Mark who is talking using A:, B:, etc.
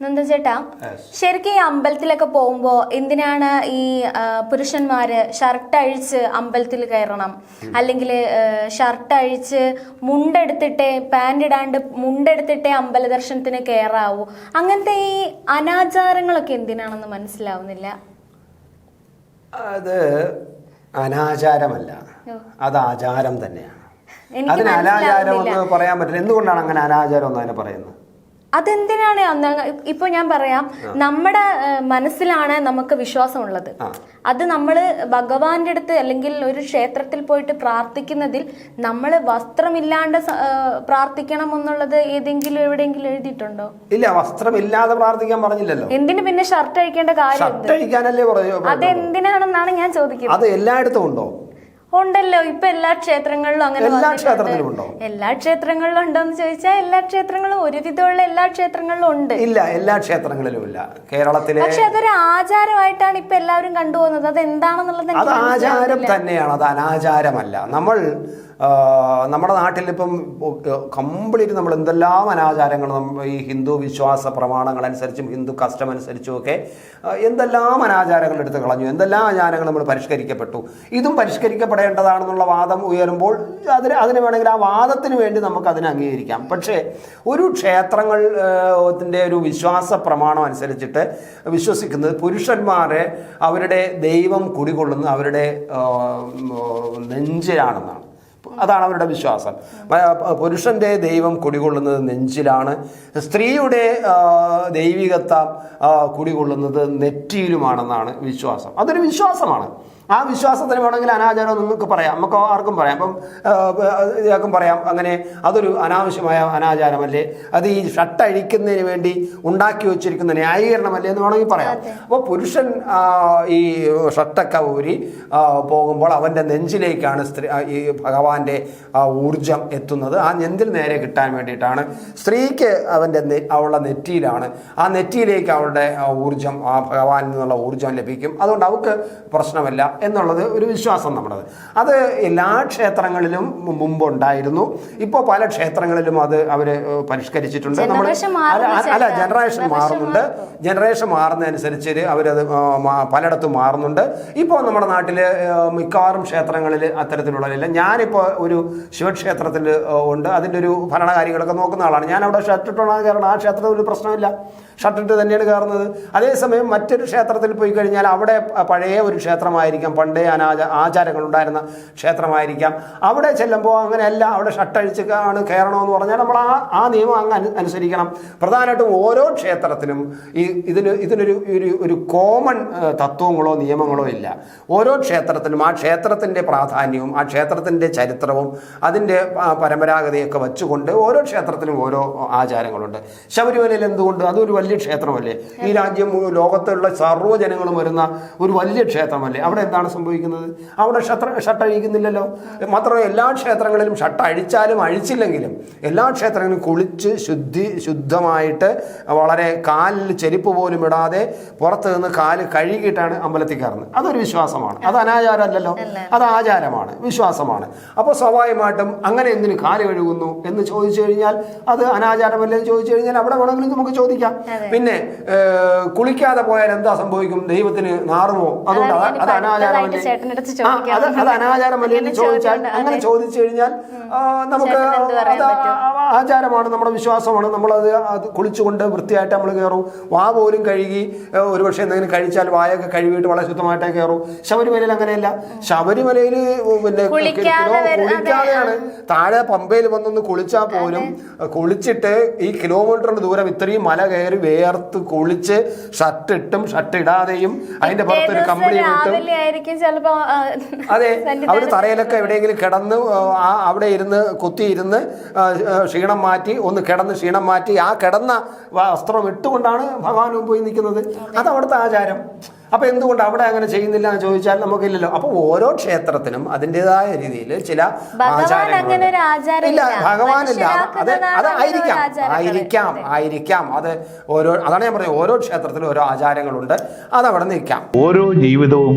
A: നന്ദചേട്ടാ ശരിക്കും ഈ അമ്പലത്തിലൊക്കെ പോകുമ്പോ എന്തിനാണ് ഈ പുരുഷന്മാര് ഷർട്ട് അഴിച്ച് അമ്പലത്തിൽ കയറണം? അല്ലെങ്കിൽ ഷർട്ട് അഴിച്ച് മുണ്ടെടുത്തിട്ടേ പാന്റ് ഇടാണ്ട് മുണ്ടെടുത്തിട്ടേ അമ്പല ദർശനത്തിന് കയറാവൂ അങ്ങനത്തെ ഈ അനാചാരങ്ങളൊക്കെ എന്തിനാണെന്ന് മനസ്സിലാവുന്നില്ല?
B: അത് അനാചാരമല്ല. അത് ആചാരം തന്നെയാണ്. അതിന് അനാചാരം എന്ന് പറയാൻ പറ്റില്ല. എന്തുകൊണ്ടാണ് അങ്ങനെ അനാചാരം എന്ന് അതിനെ പറയുന്നത്?
A: അതെന്തിനാണ് അന്ന് ഇപ്പൊ ഞാൻ പറയാം നമ്മുടെ മനസ്സിലാണ് നമുക്ക് വിശ്വാസമുള്ളത്.
B: ഉള്ളത്
A: അത് നമ്മൾ ഭഗവാന്റെ അടുത്ത് അല്ലെങ്കിൽ ഒരു ക്ഷേത്രത്തിൽ പോയിട്ട് പ്രാർത്ഥിക്കുന്നതിൽ നമ്മൾ വസ്ത്രമില്ലാണ്ട് പ്രാർത്ഥിക്കണം എന്നുള്ളത് ഏതെങ്കിലും എവിടെയെങ്കിലും എഴുതിയിട്ടുണ്ടോ?
B: ഇല്ല വസ്ത്രമില്ലാതെ പ്രാർത്ഥിക്കാൻ പറഞ്ഞില്ലല്ലോ.
A: എന്തിനു പിന്നെ ഷർട്ട് അഴിക്കേണ്ട കാര്യം അതെന്തിനാണെന്നാണ് ഞാൻ ചോദിക്കുന്നത്.
B: അത് എല്ലായിടത്തും ഉണ്ടോ?
A: ഉണ്ടല്ലോ ഇപ്പൊ എല്ലാ ക്ഷേത്രങ്ങളിലും അങ്ങനെ
B: എല്ലാ ക്ഷേത്രങ്ങളിലും ഉണ്ടോ?
A: എല്ലാ ക്ഷേത്രങ്ങളിലും ഉണ്ടോ എന്ന് ചോദിച്ചാൽ എല്ലാ ക്ഷേത്രങ്ങളും ഒരുവിധമുള്ള എല്ലാ ക്ഷേത്രങ്ങളിലും ഉണ്ട്.
B: ഇല്ല എല്ലാ ക്ഷേത്രങ്ങളിലും ഇല്ല. കേരളത്തിലെ
A: പക്ഷെ അതൊരു ആചാരമായിട്ടാണ് ഇപ്പൊ എല്ലാവരും കണ്ടുപോകുന്നത്. അത് എന്താണെന്നുള്ളത്
B: അത് ആചാരം തന്നെയാണ്. അത് അനാചാരമല്ല. നമ്മൾ നമ്മുടെ നാട്ടിലിപ്പം കംപ്ലീറ്റ് നമ്മൾ എന്തെല്ലാം അനാചാരങ്ങൾ ഈ ഹിന്ദു വിശ്വാസ പ്രമാണങ്ങൾ അനുസരിച്ചും ഹിന്ദു കസ്റ്റം അനുസരിച്ചും ഒക്കെ എന്തെല്ലാം അനാചാരങ്ങൾ എടുത്ത് കളഞ്ഞു എന്തെല്ലാം ആചാരങ്ങൾ നമ്മൾ പരിഷ്കരിക്കപ്പെട്ടു ഇതും പരിഷ്കരിക്കപ്പെടേണ്ടതാണെന്നുള്ള വാദം ഉയരുമ്പോൾ അതിന് അതിന് വേണമെങ്കിൽ ആ വാദത്തിന് വേണ്ടി നമുക്ക് അതിനെ അംഗീകരിക്കാം. പക്ഷേ ഒരു ക്ഷേത്രങ്ങൾ ത്തിന്റെ ഒരു വിശ്വാസ പ്രമാണം അനുസരിച്ചിട്ട് വിശ്വസിക്കുന്നത് പുരുഷന്മാരെ അവരുടെ ദൈവം കുടികൊള്ളുന്ന അവരുടെ നെഞ്ചിലാണെന്നാണ്. അതാണ് അവരുടെ വിശ്വാസം. പുരുഷന്റെ ദൈവം കുടികൊള്ളുന്നത് നെഞ്ചിലാണ്. സ്ത്രീയുടെ ദൈവികത്വം കുടികൊള്ളുന്നത് നെറ്റിയിലുമാണെന്നാണ് വിശ്വാസം. അതൊരു വിശ്വാസമാണ്. ആ വിശ്വാസത്തിന് വേണമെങ്കിൽ അനാചാരം നിങ്ങൾക്ക് പറയാം. നമുക്ക് ആർക്കും പറയാം. അപ്പം ഇതാക്കും പറയാം. അങ്ങനെ അതൊരു അനാവശ്യമായ അനാചാരമല്ലേ? അത് ഈ ഷർട്ട് അഴിക്കുന്നതിന് വേണ്ടി ഉണ്ടാക്കി വെച്ചിരിക്കുന്ന ന്യായീകരണമല്ലേ എന്ന് വേണമെങ്കിൽ പറയാം. അപ്പോൾ പുരുഷൻ ഈ ഷർട്ടൊക്കെ ഊരി പോകുമ്പോൾ അവന്റെ നെഞ്ചിലേക്കാണ് സ്ത്രീ ഈ ഭഗവാന്റെ ഊർജം എത്തുന്നത്. ആ നെഞ്ചിൽ നേരെ കിട്ടാൻ വേണ്ടിയിട്ടാണ്. സ്ത്രീക്ക് അവന്റെ അവളുടെ നെറ്റിയിലാണ്. ആ നെറ്റിയിലേക്ക് അവളുടെ ഊർജം ആ ഭഗവാനിൽ നിന്നുള്ള ഊർജം ലഭിക്കും. അതുകൊണ്ട് അവൾക്ക് പ്രശ്നമില്ല. എന്നുള്ളത് ഒരു വിശ്വാസം നമ്മുടേത്. അത് എല്ലാ ക്ഷേത്രങ്ങളിലും മുമ്പുണ്ടായിരുന്നു. ഇപ്പോൾ പല ക്ഷേത്രങ്ങളിലും അത് അവർ പരിഷ്കരിച്ചിട്ടുണ്ട്. നമ്മൾ അല്ല ജനറേഷൻ മാറുന്നുണ്ട്. ജനറേഷൻ മാറുന്നതനുസരിച്ച് അവരത് പലയിടത്തും മാറുന്നുണ്ട്. ഇപ്പോൾ നമ്മുടെ നാട്ടിൽ മിക്കവാറും ക്ഷേത്രങ്ങളിൽ അത്തരത്തിലുള്ളതില്ല ഞാനിപ്പോൾ ഒരു ശിവക്ഷേത്രത്തിൽ ഉണ്ട്. അതിന്റെ ഒരു ഭരണകാര്യങ്ങളൊക്കെ നോക്കുന്ന ആളാണ്. ഞാൻ അവിടെ ഷട്ടിട്ടുള്ള കാരണം കയറണം. ആ ക്ഷേത്രത്തിൽ ഒരു പ്രശ്നമില്ല. ഷർട്ടിട്ട് തന്നെയാണ് കയറുന്നത്. അതേസമയം മറ്റൊരു ക്ഷേത്രത്തിൽ പോയി കഴിഞ്ഞാൽ അവിടെ പഴയ ഒരു ക്ഷേത്രമായിരിക്കാം പണ്ടേ അനാച ആചാരങ്ങൾ ഉണ്ടായിരുന്ന ക്ഷേത്രമായിരിക്കാം. അവിടെ ചെല്ലുമ്പോൾ അങ്ങനെയല്ല അവിടെ ഷട്ടഴിച്ച് ആണ് കയറണമെന്ന് പറഞ്ഞാൽ നമ്മൾ ആ ആ നിയമം അങ്ങ് അനുസരിക്കണം. പ്രധാനമായിട്ടും ഓരോ ക്ഷേത്രത്തിനും ഈ ഇതിന് ഇതിനൊരു ഒരു ഒരു കോമൺ തത്വങ്ങളോ നിയമങ്ങളോ ഇല്ല. ഓരോ ക്ഷേത്രത്തിനും ആ ക്ഷേത്രത്തിന്റെ പ്രാധാന്യവും ആ ക്ഷേത്രത്തിന്റെ ചരിത്രവും അതിന്റെ പരമ്പരാഗതയൊക്കെ വച്ചുകൊണ്ട് ഓരോ ക്ഷേത്രത്തിനും ഓരോ ആചാരങ്ങളുണ്ട്. ശബരിമലയിൽ എന്തുകൊണ്ട്? അതൊരു വലിയ ക്ഷേത്രമല്ലേ? ഈ രാജ്യം ലോകത്തുള്ള സർവജനങ്ങളും വരുന്ന ഒരു വലിയ ക്ഷേത്രമല്ലേ? അവിടെ എന്താണ് സംഭവിക്കുന്നത്? അവിടെ ഷട്ടർ ഷട്ട് അഴിക്കുന്നില്ലല്ലോ മാത്രമല്ല എല്ലാ ക്ഷേത്രങ്ങളിലും ഷട്ട് അഴിച്ചാലും അഴിച്ചില്ലെങ്കിലും എല്ലാ ക്ഷേത്രങ്ങളിലും കുളിച്ച് ശുദ്ധി ശുദ്ധമായിട്ട് വളരെ കാലിൽ ചെരുപ്പ് പോലും ഇടാതെ പുറത്ത് നിന്ന് കാൽ കഴുകിയിട്ടാണ് അമ്പലത്തിൽ കയറുന്നത്. അതൊരു വിശ്വാസമാണ്. അത് അനാചാരമല്ലല്ലോ. അത് ആചാരമാണ്. വിശ്വാസമാണ്. അപ്പോൾ സ്വാഭാവികമായിട്ടും അങ്ങനെ എന്തിന് കാൽ കഴുകുന്നു എന്ന് ചോദിച്ചു കഴിഞ്ഞാൽ അത് അനാചാരമല്ലേ എന്ന് ചോദിച്ചു കഴിഞ്ഞാൽ അവിടെ വേണമെങ്കിലും നമുക്ക് ചോദിക്കാം. പിന്നെ കുളിക്കാതെ പോയാൽ എന്താ സംഭവിക്കും? ദൈവത്തിന് നാറുമോ? അതുകൊണ്ട് അത്
A: ഇനി
B: അനാചാരമല്ലേ അത് എന്ന് ചോദിച്ചാൽ അങ്ങനെ ചോദിച്ചു കഴിഞ്ഞാൽ നമുക്ക് അത് ആചാരമാണ് നമ്മുടെ വിശ്വാസമാണ്. നമ്മളത് അത് കുളിച്ചുകൊണ്ട് വൃത്തിയായിട്ട് നമ്മൾ കയറും. വാ പോലും കഴുകി ഒരുപക്ഷെ എന്തെങ്കിലും കഴിച്ചാൽ വായൊക്കെ കഴുകിയിട്ട് വളരെ ശുദ്ധമായിട്ടേ കയറും. ശബരിമലയിൽ അങ്ങനെയല്ല. ശബരിമലയിൽ പിന്നെ കുളിക്കാതെയാണ്. താഴെ പമ്പയിൽ വന്നൊന്ന് കുളിച്ചാൽ പോലും കുളിച്ചിട്ട് ഈ കിലോമീറ്ററിന് ദൂരം ഇത്രയും മല കയറി വേർത്ത് കുളിച്ച് ഷർട്ട് ഇട്ടും ഷർട്ട് ഇടാതെയും അതിന്റെ
A: പുറത്തൊരു
B: കമ്പിളി ഇട്ടും
A: രാവിലെ ആയിരിക്കും ചിലപ്പോ
B: അതെ
A: അവർ
B: അവർ തറയിലൊക്കെ എവിടെയെങ്കിലും കിടന്ന് ആ അവിടെ ഇരുന്ന് കുത്തിയിരുന്ന് ക്ഷീണം മാറ്റി ഒന്ന് കിടന്ന് ക്ഷീണം മാറ്റി ആ കിടന്ന വസ്ത്രം ഇട്ടുകൊണ്ടാണ് ഭഗവാൻ പോയി നിൽക്കുന്നത്. അത്. അവിടുത്തെ ആചാരം. അപ്പൊ എന്തുകൊണ്ട് അവിടെ അങ്ങനെ ചെയ്യുന്നില്ല എന്ന് ചോദിച്ചാൽ നമുക്കില്ലല്ലോ. അപ്പൊ ഓരോ ക്ഷേത്രത്തിനും അതിന്റെതായ രീതിയിൽ ചില
A: ഭഗവാൻ അങ്ങനെ ഒരു ആചാരം
B: ഇല്ല
A: ഇല്ല.
B: ഭഗവാനില്ല. അത് അത് ആയിരിക്കാം. ആയിരിക്കാം ആയിരിക്കാം. അത് ഓരോ അതാണ് ഞാൻ പറഞ്ഞത്. ഓരോ ക്ഷേത്രത്തിലും ഓരോ ആചാരങ്ങളുണ്ട്. അത് അവിടെ നിൽക്കാം.
C: ഓരോ ജീവിതവും